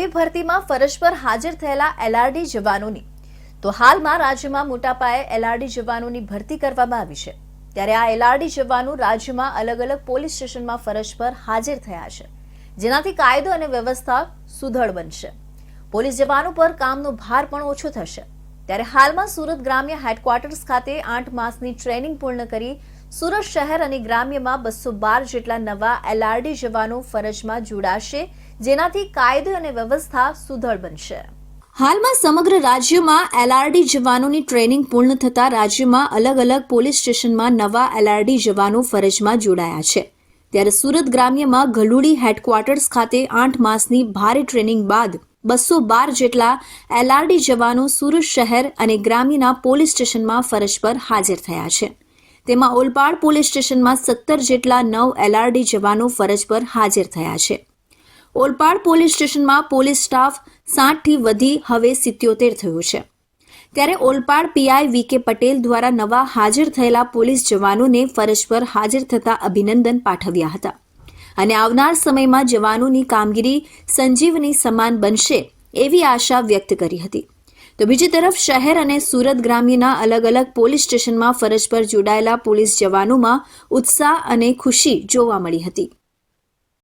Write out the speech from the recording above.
નવી ભરતીમાં ફરજ પર હાજર થયેલા એલઆરડી જવાનોની. તો હાલમાં રાજ્યમાં મોટા પાયે એલઆરડી જવાનોની ભરતી કરવામાં આવી છે. ત્યારે આ એલઆરડી જવાનો રાજ્યમાં અલગ અલગ પોલીસ સ્ટેશનમાં ફરજ પર હાજર થયા છે. જેનાથી કાયદો અને વ્યવસ્થા સુદૃઢ બનશે. પોલીસ જવાનો પર કામનો ભાર પણ ઓછો થશે. ત્યારે હાલમાં સુરત ગ્રામ્ય હેડક્વાર્ટર્સ ખાતે આઠ માસની ટ્રેનિંગ પૂર્ણ કરી સુરત શહેર અને ગ્રામ્યમાં બસો બાર જેટલા નવા એલઆરડી જવાનો ફરજમાં જોડાશે, જેનાથી કાયદો અને વ્યવસ્થા સુદૃઢ બનશે. હાલમાં સમગ્ર રાજ્યમાં એલઆરડી જવાનોની ટ્રેનિંગ પૂર્ણ થતા રાજ્યમાં અલગ અલગ પોલીસ સ્ટેશનમાં નવા એલઆરડી જવાનો ફરજમાં જોડાયા છે. ત્યારે સુરત ગ્રામ્યમાં ગલુડી હેડક્વાર્ટર્સ ખાતે આઠ માસની ભારે ટ્રેનિંગ બાદ બસો બાર જેટલા એલઆરડી જવાનો સુરત શહેર અને ગ્રામ્યના પોલીસ સ્ટેશનમાં ફરજ પર હાજર થયા છે. તેમાં ઓલપાડ પોલીસ સ્ટેશનમાં સત્તર જેટલા નવ એલઆરડી જવાનો ફરજ પર હાજર થયા છે. ઓલપાડ પોલીસ સ્ટેશનમાં પોલીસ સ્ટાફ સાઠથી વધી હવે સિત્યોતેર થયો છે. ત્યારે ઓલપાડ પીઆઈ વી કે પટેલ દ્વારા નવા હાજર થયેલા પોલીસ જવાનોને ફરજ પર હાજર થતા અભિનંદન પાઠવ્યા હતા. અને આવનાર સમયમાં જવાનોની કામગીરી સંજીવની સમાન બનશે એવી આશા વ્યક્ત કરી હતી. તો બીજી તરફ શહેર અને સુરત ગ્રામ્યના અલગ અલગ પોલીસ સ્ટેશનમાં ફરજ પર જોડાયેલા પોલીસ જવાનોમાં ઉત્સાહ અને ખુશી જોવા મળી હતી.